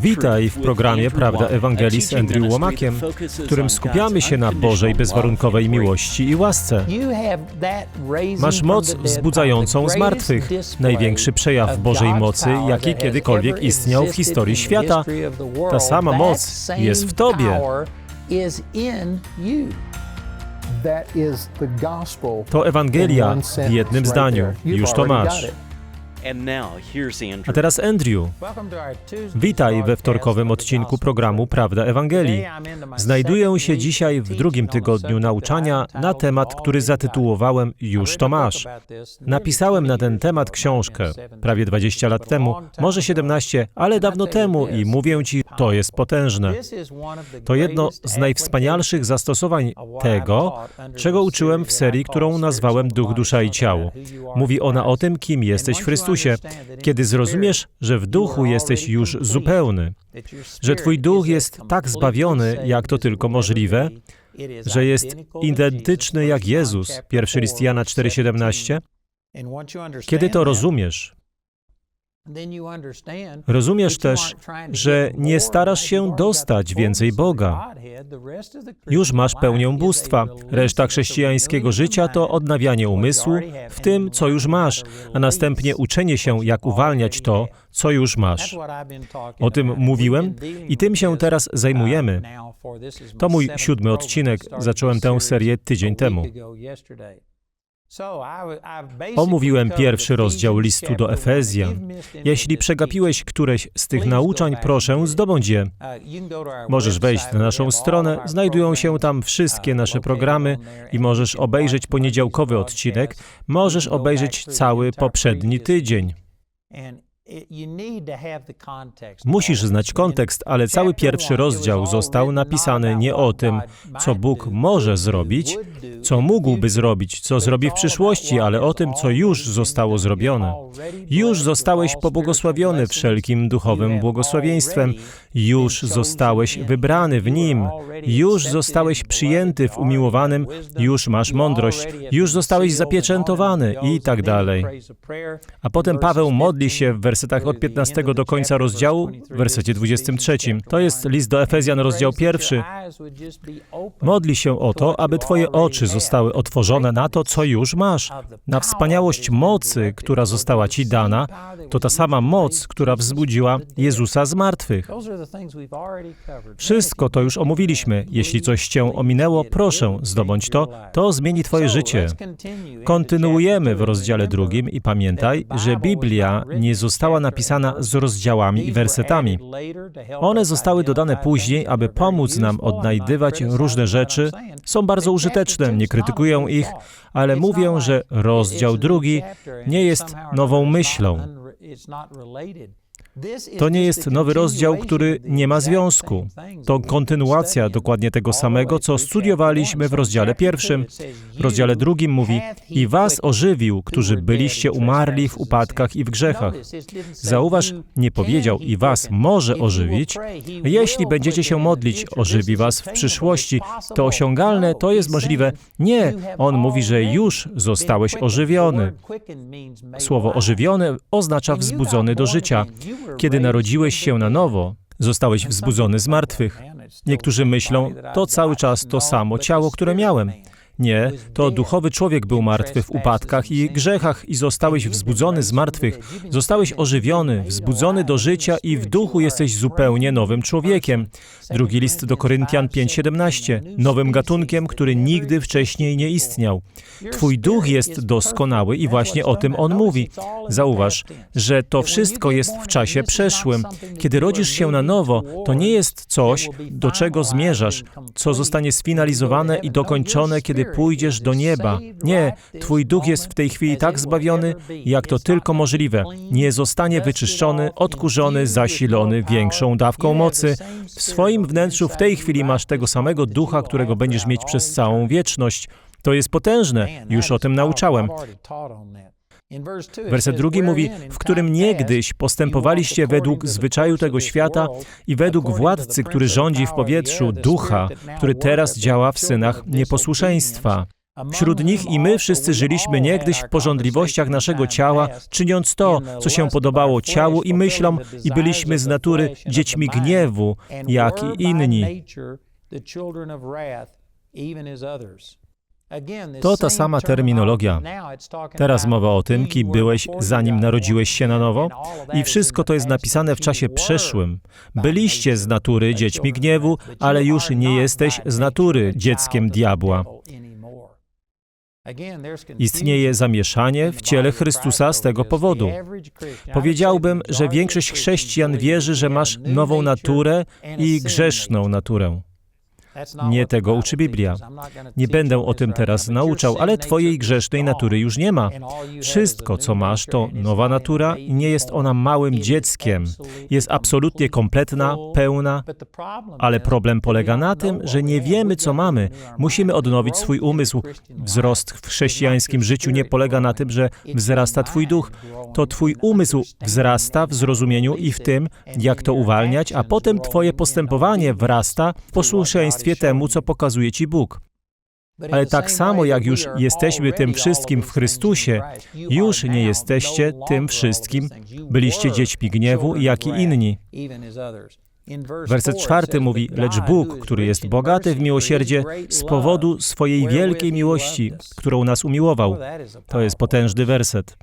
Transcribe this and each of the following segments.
Witaj w programie Prawda Ewangelii z Andrew Łomakiem, w którym skupiamy się na Bożej bezwarunkowej miłości i łasce. Masz moc wzbudzającą z martwych, największy przejaw Bożej mocy, jaki kiedykolwiek istniał w historii świata. Ta sama moc jest w Tobie. To Ewangelia w jednym zdaniu. Już to masz. A teraz Andrew. Witaj we wtorkowym odcinku programu Prawda Ewangelii. Znajduję się dzisiaj w drugim tygodniu nauczania na temat, który zatytułowałem Już to masz. Napisałem na ten temat książkę prawie 20 lat temu, może 17, ale dawno temu i mówię Ci, to jest potężne. To jedno z najwspanialszych zastosowań tego, czego uczyłem w serii, którą nazwałem Duch, Dusza i Ciało. Mówi ona o tym, kim jesteś w Chrystusie. Kiedy zrozumiesz, że w duchu jesteś już zupełny, że Twój duch jest tak zbawiony, jak to tylko możliwe, że jest identyczny jak Jezus, pierwszy list Jana 4,17, kiedy to rozumiesz, Rozumiesz też, że nie starasz się dostać więcej Boga. Już masz pełnię bóstwa. Reszta chrześcijańskiego życia to odnawianie umysłu w tym, co już masz, a następnie uczenie się, jak uwalniać to, co już masz. O tym mówiłem i tym się teraz zajmujemy. To mój siódmy odcinek. Zacząłem tę serię tydzień temu. Omówiłem pierwszy rozdział listu do Efezjan. Jeśli przegapiłeś któreś z tych nauczań, proszę, zdobądź je. Możesz wejść na naszą stronę, znajdują się tam wszystkie nasze programy i możesz obejrzeć poniedziałkowy odcinek, możesz obejrzeć cały poprzedni tydzień. Musisz znać kontekst, ale cały pierwszy rozdział został napisany nie o tym, co Bóg może zrobić, co mógłby zrobić, co zrobi w przyszłości, ale o tym, co już zostało zrobione. Już zostałeś pobłogosławiony wszelkim duchowym błogosławieństwem, już zostałeś wybrany w Nim, już zostałeś przyjęty w umiłowanym, już masz mądrość, już zostałeś zapieczętowany i tak dalej. A potem Paweł modli się w wersetach od 15 do końca rozdziału, w wersecie 23. To jest list do Efezjan, rozdział pierwszy. Modli się o to, aby Twoje oczy zostały otworzone na to, co już masz, na wspaniałość mocy, która została Ci dana. To ta sama moc, która wzbudziła Jezusa z martwych. Wszystko to już omówiliśmy. Jeśli coś Cię ominęło, proszę, zdobądź to, to zmieni Twoje życie. Kontynuujemy w rozdziale drugim i pamiętaj, że Biblia nie została napisana z rozdziałami i wersetami. One zostały dodane później, aby pomóc nam odnajdywać różne rzeczy. Są bardzo użyteczne, nie krytykuję ich, ale mówię, że rozdział drugi nie jest nową myślą. To nie jest nowy rozdział, który nie ma związku. To kontynuacja dokładnie tego samego, co studiowaliśmy w rozdziale pierwszym. W rozdziale drugim mówi: I was ożywił, którzy byliście umarli w upadkach i w grzechach. Zauważ, nie powiedział: I was może ożywić. Jeśli będziecie się modlić, ożywi was w przyszłości. To osiągalne, to jest możliwe. Nie, on mówi, że już zostałeś ożywiony. Słowo ożywiony oznacza wzbudzony do życia. Kiedy narodziłeś się na nowo, zostałeś wzbudzony z martwych. Niektórzy myślą, to cały czas to samo ciało, które miałem. Nie, to duchowy człowiek był martwy w upadkach i grzechach i zostałeś wzbudzony z martwych, zostałeś ożywiony, wzbudzony do życia i w duchu jesteś zupełnie nowym człowiekiem. Drugi list do Koryntian 5:17, nowym gatunkiem, który nigdy wcześniej nie istniał. Twój duch jest doskonały i właśnie o tym on mówi. Zauważ, że to wszystko jest w czasie przeszłym. Kiedy rodzisz się na nowo, to nie jest coś, do czego zmierzasz, co zostanie sfinalizowane i dokończone, kiedy pójdziesz do nieba. Nie, Twój duch jest w tej chwili tak zbawiony, jak to tylko możliwe. Nie zostanie wyczyszczony, odkurzony, zasilony większą dawką mocy. W swoim wnętrzu w tej chwili masz tego samego ducha, którego będziesz mieć przez całą wieczność. To jest potężne, już o tym nauczałem. Werset drugi mówi, w którym niegdyś postępowaliście według zwyczaju tego świata i według władcy, który rządzi w powietrzu, ducha, który teraz działa w synach nieposłuszeństwa. Wśród nich i my wszyscy żyliśmy niegdyś w porządliwościach naszego ciała, czyniąc to, co się podobało ciału i myślom, i byliśmy z natury dziećmi gniewu, jak i inni. To ta sama terminologia. Teraz mowa o tym, kim byłeś, zanim narodziłeś się na nowo. I wszystko to jest napisane w czasie przeszłym. Byliście z natury dziećmi gniewu, ale już nie jesteś z natury dzieckiem diabła. Istnieje zamieszanie w ciele Chrystusa z tego powodu. Powiedziałbym, że większość chrześcijan wierzy, że masz nową naturę i grzeszną naturę. Nie tego uczy Biblia. Nie będę o tym teraz nauczał, ale Twojej grzesznej natury już nie ma. Wszystko, co masz, to nowa natura. I nie jest ona małym dzieckiem. Jest absolutnie kompletna, pełna, ale problem polega na tym, że nie wiemy, co mamy. Musimy odnowić swój umysł. Wzrost w chrześcijańskim życiu nie polega na tym, że wzrasta Twój duch. To Twój umysł wzrasta w zrozumieniu i w tym, jak to uwalniać, a potem Twoje postępowanie wrasta w posłuszeństwie temu, co pokazuje Ci Bóg. Ale tak samo jak już jesteśmy tym wszystkim w Chrystusie, już nie jesteście tym wszystkim. Byliście dziećmi gniewu, jak i inni. Werset czwarty mówi, lecz Bóg, który jest bogaty w miłosierdzie, z powodu swojej wielkiej miłości, którą nas umiłował. To jest potężny werset.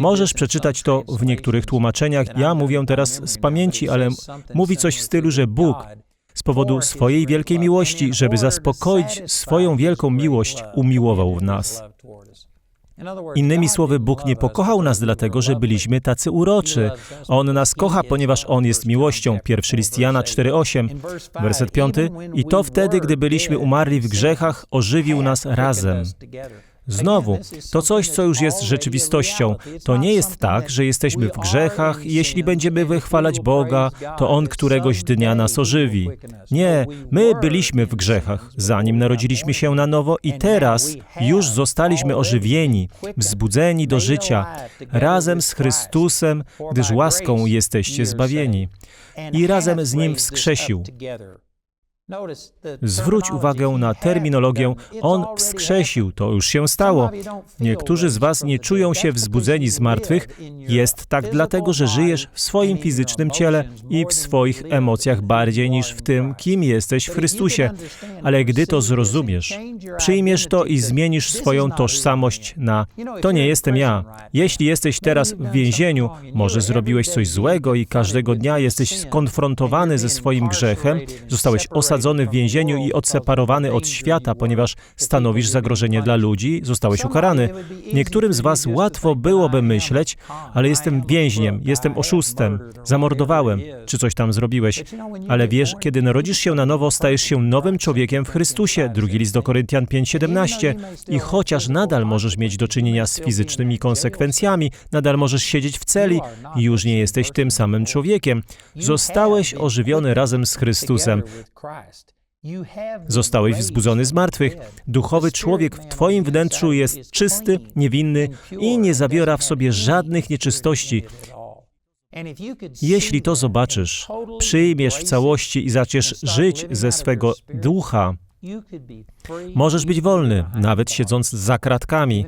Możesz przeczytać to w niektórych tłumaczeniach. Ja mówię teraz z pamięci, ale mówi coś w stylu, że Bóg z powodu swojej wielkiej miłości, żeby zaspokoić swoją wielką miłość, umiłował w nas. Innymi słowy, Bóg nie pokochał nas dlatego, że byliśmy tacy uroczy. On nas kocha, ponieważ On jest miłością. Pierwszy list Jana 4,8, werset 5. I to wtedy, gdy byliśmy umarli w grzechach, ożywił nas razem. Znowu, to coś, co już jest rzeczywistością. To nie jest tak, że jesteśmy w grzechach i jeśli będziemy wychwalać Boga, to On któregoś dnia nas ożywi. Nie, my byliśmy w grzechach, zanim narodziliśmy się na nowo i teraz już zostaliśmy ożywieni, wzbudzeni do życia, razem z Chrystusem, gdyż łaską jesteście zbawieni. I razem z Nim wskrzesił. Zwróć uwagę na terminologię. On wskrzesił, to już się stało. Niektórzy z Was nie czują się wzbudzeni z martwych. Jest tak dlatego, że żyjesz w swoim fizycznym ciele i w swoich emocjach bardziej niż w tym, kim jesteś w Chrystusie. Ale gdy to zrozumiesz, przyjmiesz to i zmienisz swoją tożsamość na to nie jestem ja. Jeśli jesteś teraz w więzieniu, może zrobiłeś coś złego i każdego dnia jesteś skonfrontowany ze swoim grzechem, zostałeś osadzony w więzieniu i odseparowany od świata, ponieważ stanowisz zagrożenie dla ludzi, zostałeś ukarany. Niektórym z Was łatwo byłoby myśleć, ale jestem więźniem, jestem oszustem, zamordowałem, czy coś tam zrobiłeś. Ale wiesz, kiedy narodzisz się na nowo, stajesz się nowym człowiekiem w Chrystusie. Drugi list do Koryntian 5:17. I chociaż nadal możesz mieć do czynienia z fizycznymi konsekwencjami, nadal możesz siedzieć w celi i już nie jesteś tym samym człowiekiem. Zostałeś ożywiony razem z Chrystusem. Zostałeś wzbudzony z martwych. Duchowy człowiek w Twoim wnętrzu jest czysty, niewinny i nie zawiera w sobie żadnych nieczystości. Jeśli to zobaczysz, przyjmiesz w całości i zaczniesz żyć ze swego ducha, możesz być wolny, nawet siedząc za kratkami,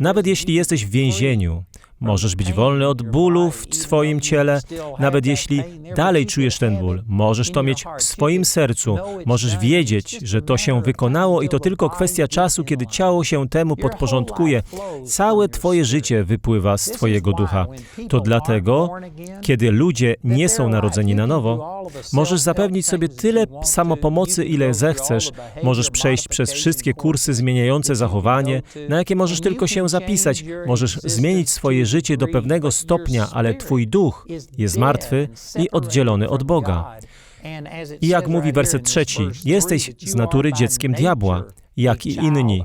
nawet jeśli jesteś w więzieniu. Możesz być wolny od bólu w swoim ciele, nawet jeśli dalej czujesz ten ból. Możesz to mieć w swoim sercu. Możesz wiedzieć, że to się wykonało i to tylko kwestia czasu, kiedy ciało się temu podporządkuje. Całe Twoje życie wypływa z Twojego ducha. To dlatego, kiedy ludzie nie są narodzeni na nowo, możesz zapewnić sobie tyle samopomocy, ile zechcesz. Możesz przejść przez wszystkie kursy zmieniające zachowanie, na jakie możesz tylko się zapisać. Możesz zmienić swoje życie do pewnego stopnia, ale Twój duch jest martwy i oddzielony od Boga. I jak mówi werset trzeci, jesteś z natury dzieckiem diabła, jak i inni.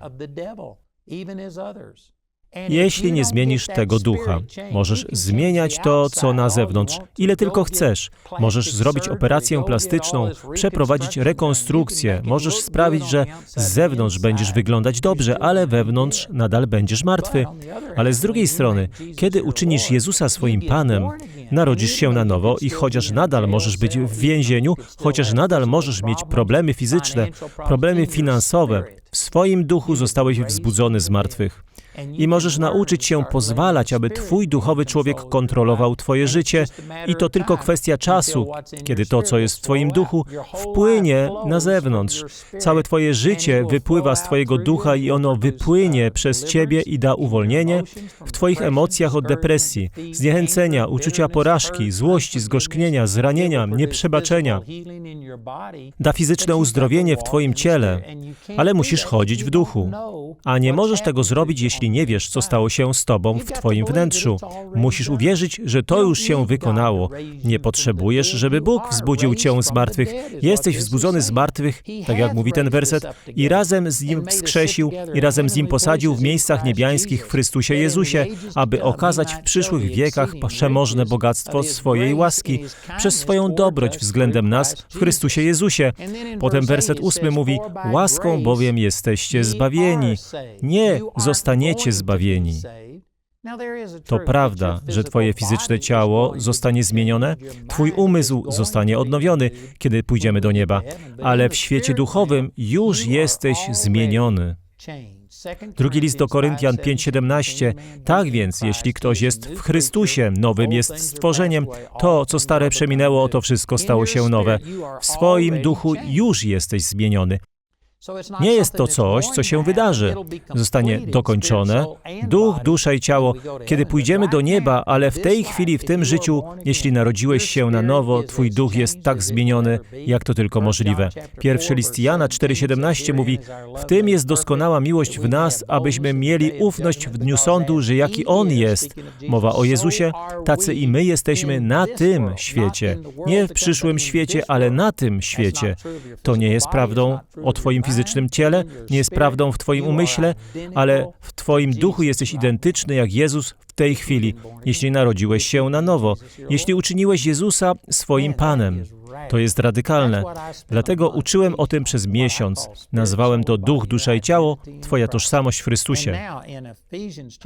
Jeśli nie zmienisz tego ducha, możesz zmieniać to, co na zewnątrz, ile tylko chcesz. Możesz zrobić operację plastyczną, przeprowadzić rekonstrukcję, możesz sprawić, że z zewnątrz będziesz wyglądać dobrze, ale wewnątrz nadal będziesz martwy. Ale z drugiej strony, kiedy uczynisz Jezusa swoim Panem, narodzisz się na nowo i chociaż nadal możesz być w więzieniu, chociaż nadal możesz mieć problemy fizyczne, problemy finansowe, W swoim duchu zostałeś wzbudzony z martwych. I możesz nauczyć się pozwalać, aby Twój duchowy człowiek kontrolował Twoje życie, i to tylko kwestia czasu, kiedy to, co jest w Twoim duchu, wpłynie na zewnątrz. Całe Twoje życie wypływa z Twojego ducha i ono wypłynie przez Ciebie i da uwolnienie w Twoich emocjach od depresji, zniechęcenia, uczucia porażki, złości, zgorzknienia, zranienia, nieprzebaczenia. Da fizyczne uzdrowienie w Twoim ciele, ale musisz chodzić w duchu. A nie możesz tego zrobić, jeśli nie wiesz, co stało się z Tobą w Twoim wnętrzu. Musisz uwierzyć, że to już się wykonało. Nie potrzebujesz, żeby Bóg wzbudził Cię z martwych. Jesteś wzbudzony z martwych, tak jak mówi ten werset, i razem z Nim wskrzesił, i razem z Nim posadził w miejscach niebiańskich w Chrystusie Jezusie, aby okazać w przyszłych wiekach przemożne bogactwo swojej łaski przez swoją dobroć względem nas w Chrystusie Jezusie. Potem werset ósmy mówi, łaską bowiem jesteście zbawieni. Nie zostaniecie zbawieni. To prawda, że Twoje fizyczne ciało zostanie zmienione, Twój umysł zostanie odnowiony, kiedy pójdziemy do nieba, ale w świecie duchowym już jesteś zmieniony. Drugi list do Koryntian 5:17. Tak więc, jeśli ktoś jest w Chrystusie, nowym jest stworzeniem, to, co stare przeminęło, to wszystko stało się nowe. W swoim duchu już jesteś zmieniony. Nie jest to coś, co się wydarzy. Zostanie dokończone. Duch, dusza i ciało, kiedy pójdziemy do nieba, ale w tej chwili, w tym życiu, jeśli narodziłeś się na nowo, Twój duch jest tak zmieniony, jak to tylko możliwe. Pierwszy list Jana 4,17 mówi: W tym jest doskonała miłość w nas, abyśmy mieli ufność w dniu sądu, że jaki On jest. Mowa o Jezusie, tacy i my jesteśmy na tym świecie. Nie w przyszłym świecie, ale na tym świecie. To nie jest prawdą o Twoim fizycznym ciele, nie jest prawdą w Twoim umyśle, ale w Twoim duchu jesteś identyczny jak Jezus w tej chwili, jeśli narodziłeś się na nowo, jeśli uczyniłeś Jezusa swoim Panem. To jest radykalne. Dlatego uczyłem o tym przez miesiąc. Nazwałem to duch, dusza i ciało, Twoja tożsamość w Chrystusie.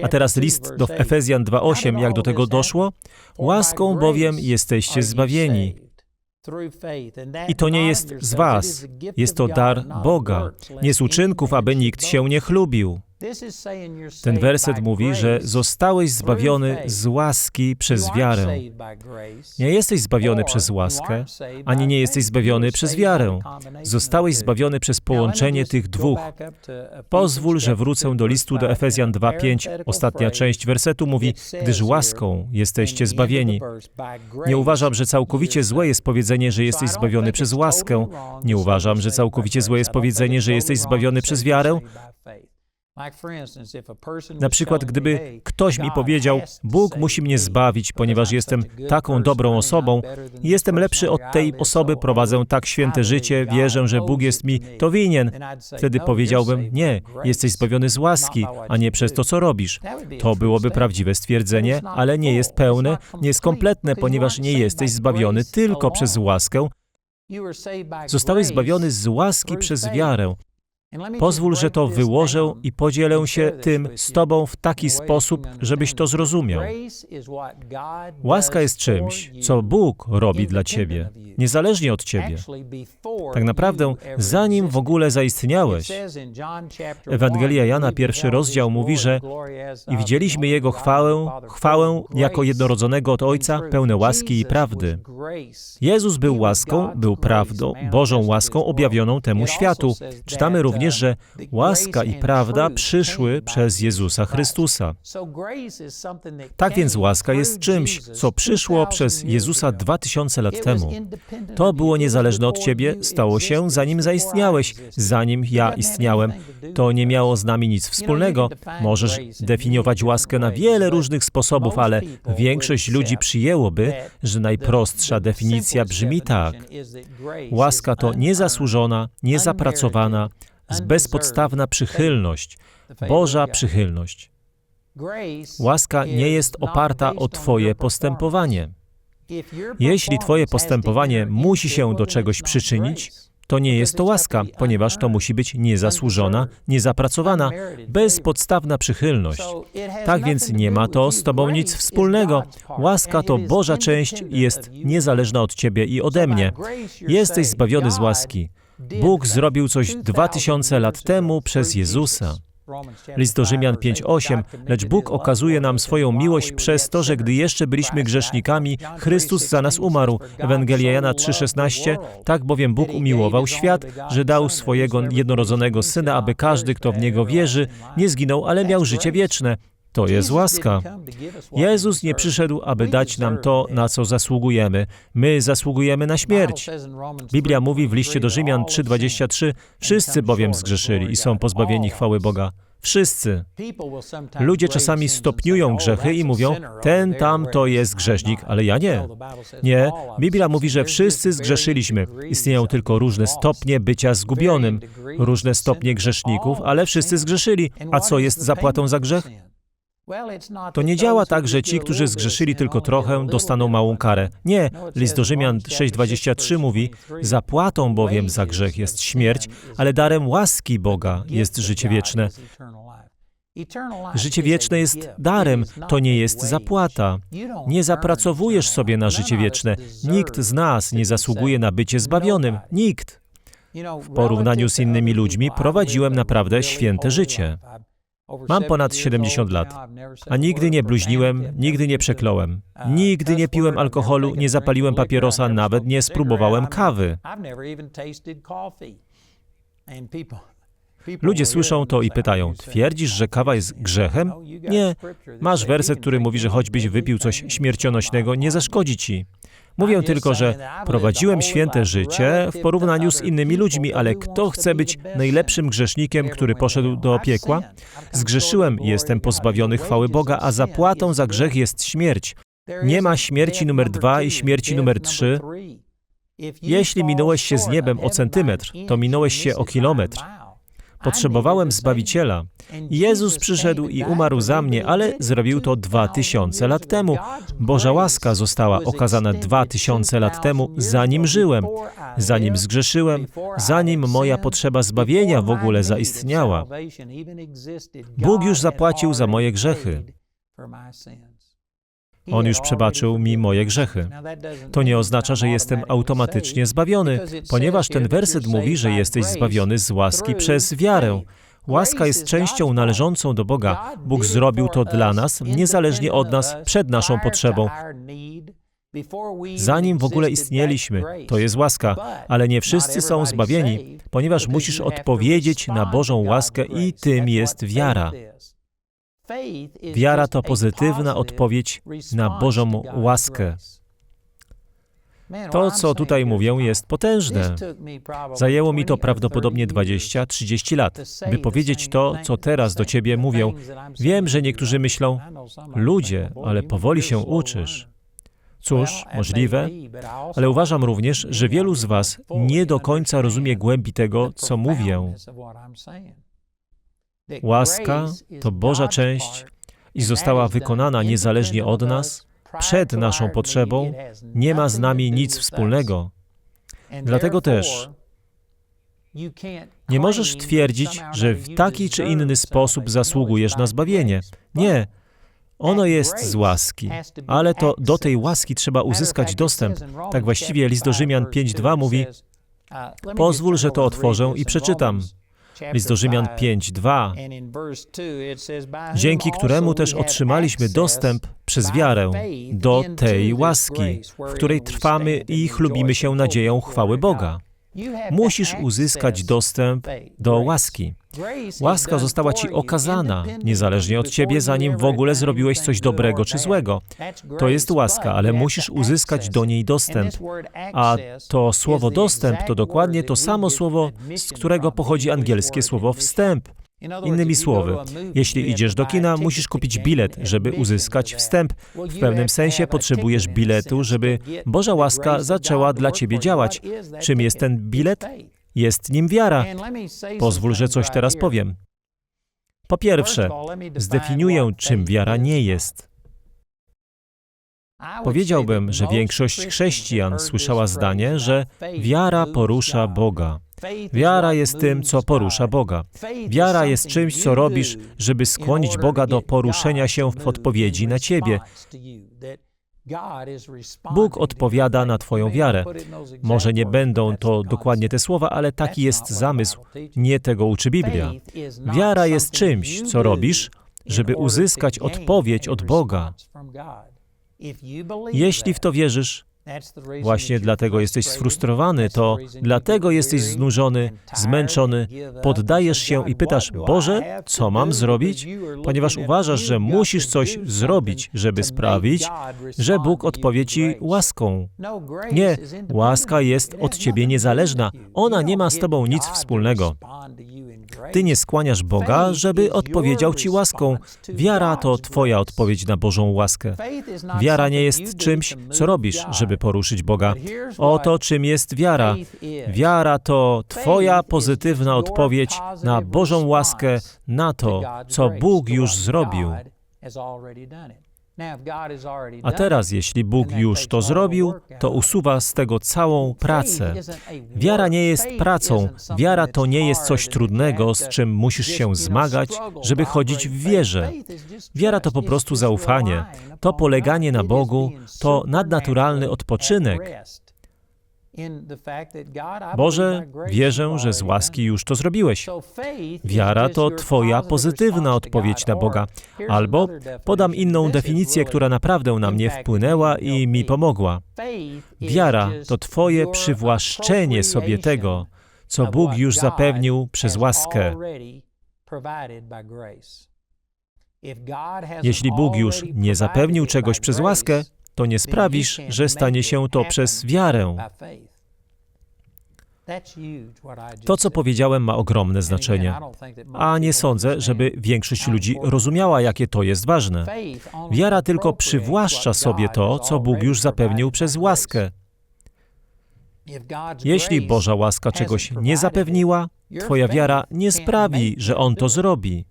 A teraz list do Efezjan 2:8, jak do tego doszło? Łaską bowiem jesteście zbawieni. I to nie jest z Was, jest to dar Boga, nie z uczynków, aby nikt się nie chlubił. Ten werset mówi, że zostałeś zbawiony z łaski przez wiarę. Nie jesteś zbawiony przez łaskę, ani nie jesteś zbawiony przez wiarę. Zostałeś zbawiony przez połączenie tych dwóch. Pozwól, że wrócę do listu do Efezjan 2:5. Ostatnia część wersetu mówi: Gdyż łaską jesteście zbawieni. Nie uważam, że całkowicie złe jest powiedzenie, że jesteś zbawiony przez łaskę. Nie uważam, że całkowicie złe jest powiedzenie, że jesteś zbawiony przez wiarę. Na przykład, gdyby ktoś mi powiedział, Bóg musi mnie zbawić, ponieważ jestem taką dobrą osobą, jestem lepszy od tej osoby, prowadzę tak święte życie, wierzę, że Bóg jest mi to winien. Wtedy powiedziałbym, nie, jesteś zbawiony z łaski, a nie przez to, co robisz. To byłoby prawdziwe stwierdzenie, ale nie jest pełne, nie jest kompletne, ponieważ nie jesteś zbawiony tylko przez łaskę. Zostałeś zbawiony z łaski przez wiarę. Pozwól, że to wyłożę i podzielę się tym z Tobą w taki sposób, żebyś to zrozumiał. Łaska jest czymś, co Bóg robi dla Ciebie, niezależnie od Ciebie. Tak naprawdę, zanim w ogóle zaistniałeś, Ewangelia Jana, pierwszy rozdział mówi, że i widzieliśmy Jego chwałę, chwałę jako jednorodzonego od Ojca, pełne łaski i prawdy. Jezus był łaską, był prawdą, Bożą łaską objawioną temu światu. Czytamy również, że łaska i prawda przyszły przez Jezusa Chrystusa. Tak więc łaska jest czymś, co przyszło przez Jezusa dwa tysiące lat temu. To było niezależne od Ciebie, stało się zanim zaistniałeś, zanim ja istniałem. To nie miało z nami nic wspólnego. Możesz definiować łaskę na wiele różnych sposobów, ale większość ludzi przyjęłoby, że najprostsza definicja brzmi tak. Łaska to niezasłużona, niezapracowana, bezpodstawna przychylność, Boża przychylność. Łaska nie jest oparta o Twoje postępowanie. Jeśli Twoje postępowanie musi się do czegoś przyczynić, to nie jest to łaska, ponieważ to musi być niezasłużona, niezapracowana, bezpodstawna przychylność. Tak więc nie ma to z Tobą nic wspólnego. Łaska to Boża część i jest niezależna od Ciebie i ode mnie. Jesteś zbawiony z łaski. Bóg zrobił coś dwa tysiące lat temu przez Jezusa. List do Rzymian 5:8, lecz Bóg okazuje nam swoją miłość przez to, że gdy jeszcze byliśmy grzesznikami, Chrystus za nas umarł. Ewangelia Jana 3:16, tak bowiem Bóg umiłował świat, że dał swojego jednorodzonego Syna, aby każdy, kto w Niego wierzy, nie zginął, ale miał życie wieczne. To jest łaska. Jezus nie przyszedł, aby dać nam to, na co zasługujemy. My zasługujemy na śmierć. Biblia mówi w liście do Rzymian 3:23, wszyscy bowiem zgrzeszyli i są pozbawieni chwały Boga. Wszyscy. Ludzie czasami stopniują grzechy i mówią, ten tam to jest grzesznik, ale ja nie. Nie, Biblia mówi, że wszyscy zgrzeszyliśmy. Istnieją tylko różne stopnie bycia zgubionym, różne stopnie grzeszników, ale wszyscy zgrzeszyli. A co jest zapłatą za grzech? To nie działa tak, że ci, którzy zgrzeszyli tylko trochę, dostaną małą karę. Nie, list do Rzymian 6:23 mówi: Zapłatą bowiem za grzech jest śmierć, ale darem łaski Boga jest życie wieczne. Życie wieczne jest darem, to nie jest zapłata. Nie zapracowujesz sobie na życie wieczne. Nikt z nas nie zasługuje na bycie zbawionym. Nikt. W porównaniu z innymi ludźmi prowadziłem naprawdę święte życie. Mam ponad 70 lat, a nigdy nie bluźniłem, nigdy nie przekląłem, nigdy nie piłem alkoholu, nie zapaliłem papierosa, nawet nie spróbowałem kawy. Ludzie słyszą to i pytają, twierdzisz, że kawa jest grzechem? Nie. Masz werset, który mówi, że choćbyś wypił coś śmiercionośnego, nie zaszkodzi ci. Mówię tylko, że prowadziłem święte życie w porównaniu z innymi ludźmi, ale kto chce być najlepszym grzesznikiem, który poszedł do piekła? Zgrzeszyłem jestem pozbawiony chwały Boga, a zapłatą za grzech jest śmierć. Nie ma śmierci numer dwa i śmierci numer trzy. Jeśli minąłeś się z niebem o centymetr, to minąłeś się o kilometr. Potrzebowałem Zbawiciela. Jezus przyszedł i umarł za mnie, ale zrobił to dwa tysiące lat temu. Boża łaska została okazana dwa tysiące lat temu, zanim żyłem, zanim zgrzeszyłem, zanim moja potrzeba zbawienia w ogóle zaistniała. Bóg już zapłacił za moje grzechy. On już przebaczył mi moje grzechy. To nie oznacza, że jestem automatycznie zbawiony, ponieważ ten werset mówi, że jesteś zbawiony z łaski przez wiarę. Łaska jest częścią należącą do Boga. Bóg zrobił to dla nas, niezależnie od nas, przed naszą potrzebą. Zanim w ogóle istnieliśmy, to jest łaska, ale nie wszyscy są zbawieni, ponieważ musisz odpowiedzieć na Bożą łaskę i tym jest wiara. Wiara to pozytywna odpowiedź na Bożą łaskę. To, co tutaj mówię, jest potężne. Zajęło mi to prawdopodobnie 20-30 lat, by powiedzieć to, co teraz do ciebie mówię. Wiem, że niektórzy myślą, ludzie, ale powoli się uczysz. Cóż, możliwe, ale uważam również, że wielu z Was nie do końca rozumie głębi tego, co mówię. Łaska to Boża część i została wykonana niezależnie od nas, przed naszą potrzebą, nie ma z nami nic wspólnego. Dlatego też nie możesz twierdzić, że w taki czy inny sposób zasługujesz na zbawienie. Nie. Ono jest z łaski, ale to do tej łaski trzeba uzyskać dostęp. Tak właściwie list do Rzymian 5.2 mówi, pozwól, że to otworzę i przeczytam. List do Rzymian 5:2, dzięki któremu też otrzymaliśmy dostęp przez wiarę do tej łaski, w której trwamy i chlubimy się nadzieją chwały Boga. Musisz uzyskać dostęp do łaski. Łaska została ci okazana, niezależnie od ciebie, zanim w ogóle zrobiłeś coś dobrego czy złego. To jest łaska, ale musisz uzyskać do niej dostęp. A to słowo dostęp to dokładnie to samo słowo, z którego pochodzi angielskie słowo wstęp. Innymi słowy, jeśli idziesz do kina, musisz kupić bilet, żeby uzyskać wstęp. W pewnym sensie potrzebujesz biletu, żeby Boża łaska zaczęła dla ciebie działać. Czym jest ten bilet? Jest nim wiara. Pozwól, że coś teraz powiem. Po pierwsze, zdefiniuję, czym wiara nie jest. Powiedziałbym, że większość chrześcijan słyszała zdanie, że wiara porusza Boga. Wiara jest tym, co porusza Boga. Wiara jest czymś, co robisz, żeby skłonić Boga do poruszenia się w odpowiedzi na Ciebie. Bóg odpowiada na Twoją wiarę. Może nie będą to dokładnie te słowa, ale taki jest zamysł. Nie tego uczy Biblia. Wiara jest czymś, co robisz, żeby uzyskać odpowiedź od Boga. Jeśli w to wierzysz, właśnie dlatego jesteś sfrustrowany, to dlatego jesteś znużony, zmęczony, poddajesz się i pytasz, Boże, co mam zrobić? Ponieważ uważasz, że musisz coś zrobić, żeby sprawić, że Bóg odpowie ci łaską. Nie, łaska jest od ciebie niezależna. Ona nie ma z tobą nic wspólnego. Ty nie skłaniasz Boga, żeby odpowiedział ci łaską. Wiara to twoja odpowiedź na Bożą łaskę. Wiara nie jest czymś, co robisz, żeby poruszyć Boga. Oto czym jest wiara. Wiara to twoja pozytywna odpowiedź na Bożą łaskę, na to, co Bóg już zrobił. A teraz, jeśli Bóg już to zrobił, to usuwa z tego całą pracę. Wiara nie jest pracą. Wiara to nie jest coś trudnego, z czym musisz się zmagać, żeby chodzić w wierze. Wiara to po prostu zaufanie, to poleganie na Bogu, to nadnaturalny odpoczynek. Boże, wierzę, że z łaski już to zrobiłeś. Wiara to Twoja pozytywna odpowiedź na Boga. Albo podam inną definicję, która naprawdę na mnie wpłynęła i mi pomogła. Wiara to Twoje przywłaszczenie sobie tego, co Bóg już zapewnił przez łaskę. Jeśli Bóg już nie zapewnił czegoś przez łaskę, to nie sprawisz, że stanie się to przez wiarę. To, co powiedziałem, ma ogromne znaczenie, a nie sądzę, żeby większość ludzi rozumiała, jakie to jest ważne. Wiara tylko przywłaszcza sobie to, co Bóg już zapewnił przez łaskę. Jeśli Boża łaska czegoś nie zapewniła, Twoja wiara nie sprawi, że On to zrobi.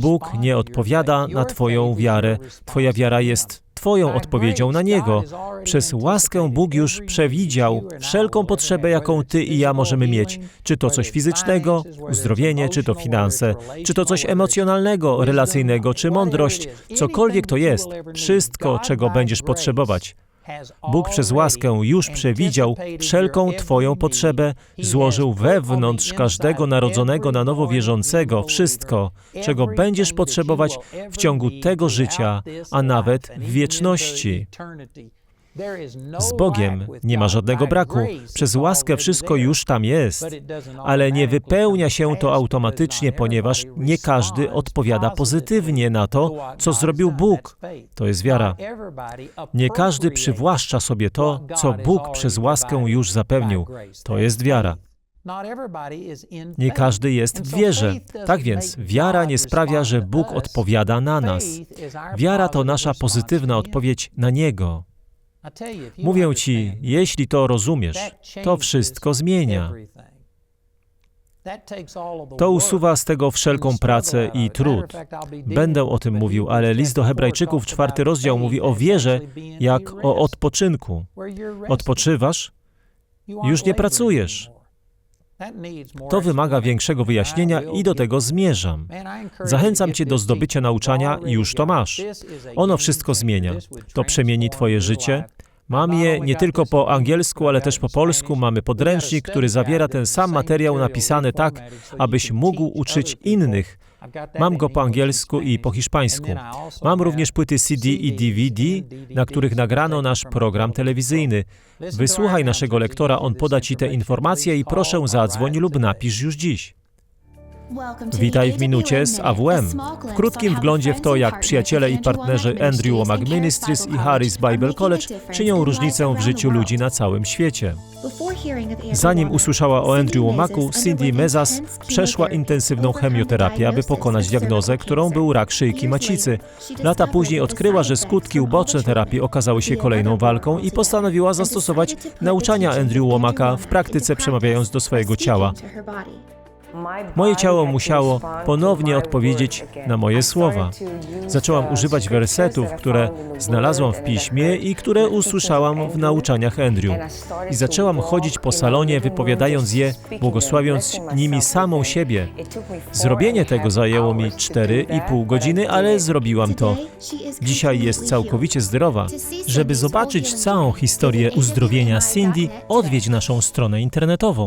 Bóg nie odpowiada na Twoją wiarę. Twoja wiara jest Twoją odpowiedzią na Niego. Przez łaskę Bóg już przewidział wszelką potrzebę, jaką Ty i ja możemy mieć. Czy to coś fizycznego, uzdrowienie, czy to finanse, czy to coś emocjonalnego, relacyjnego, czy mądrość, cokolwiek to jest, wszystko, czego będziesz potrzebować. Bóg przez łaskę już przewidział wszelką Twoją potrzebę, złożył wewnątrz każdego narodzonego na nowo wierzącego wszystko, czego będziesz potrzebować w ciągu tego życia, a nawet w wieczności. Z Bogiem nie ma żadnego braku. Przez łaskę wszystko już tam jest, ale nie wypełnia się to automatycznie, ponieważ nie każdy odpowiada pozytywnie na to, co zrobił Bóg. To jest wiara. Nie każdy przywłaszcza sobie to, co Bóg przez łaskę już zapewnił. To jest wiara. Nie każdy jest w wierze. Tak więc wiara nie sprawia, że Bóg odpowiada na nas. Wiara to nasza pozytywna odpowiedź na Niego. Mówię Ci, jeśli to rozumiesz, to wszystko zmienia. To usuwa z tego wszelką pracę i trud. Będę o tym mówił, ale list do Hebrajczyków, czwarty rozdział, mówi o wierze jak o odpoczynku. Odpoczywasz, już nie pracujesz. To wymaga większego wyjaśnienia i do tego zmierzam. Zachęcam Cię do zdobycia nauczania, już to masz. Ono wszystko zmienia. To przemieni Twoje życie. Mam je nie tylko po angielsku, ale też po polsku. Mamy podręcznik, który zawiera ten sam materiał napisany tak, abyś mógł uczyć innych. Mam go po angielsku i po hiszpańsku. Mam również płyty CD i DVD, na których nagrano nasz program telewizyjny. Wysłuchaj naszego lektora, on poda Ci te informacje i proszę zadzwoń lub napisz już dziś. Witaj w minucie z AWM. W krótkim wglądzie w to, jak przyjaciele i partnerzy Andrew Wommack Ministries i Harris Bible College czynią różnicę w życiu ludzi na całym świecie. Zanim usłyszała o Andrew Womacku, Cindy Mezas przeszła intensywną chemioterapię, aby pokonać diagnozę, którą był rak szyjki macicy. Lata później odkryła, że skutki uboczne terapii okazały się kolejną walką i postanowiła zastosować nauczania Andrew Womacka w praktyce, przemawiając do swojego ciała. Moje ciało musiało ponownie odpowiedzieć na moje słowa. Zaczęłam używać wersetów, które znalazłam w piśmie i które usłyszałam w nauczaniach Andrew. I zaczęłam chodzić po salonie, wypowiadając je, błogosławiąc nimi samą siebie. Zrobienie tego zajęło mi 4,5 godziny, ale zrobiłam to. Dzisiaj jest całkowicie zdrowa. Żeby zobaczyć całą historię uzdrowienia Cindy, odwiedź naszą stronę internetową.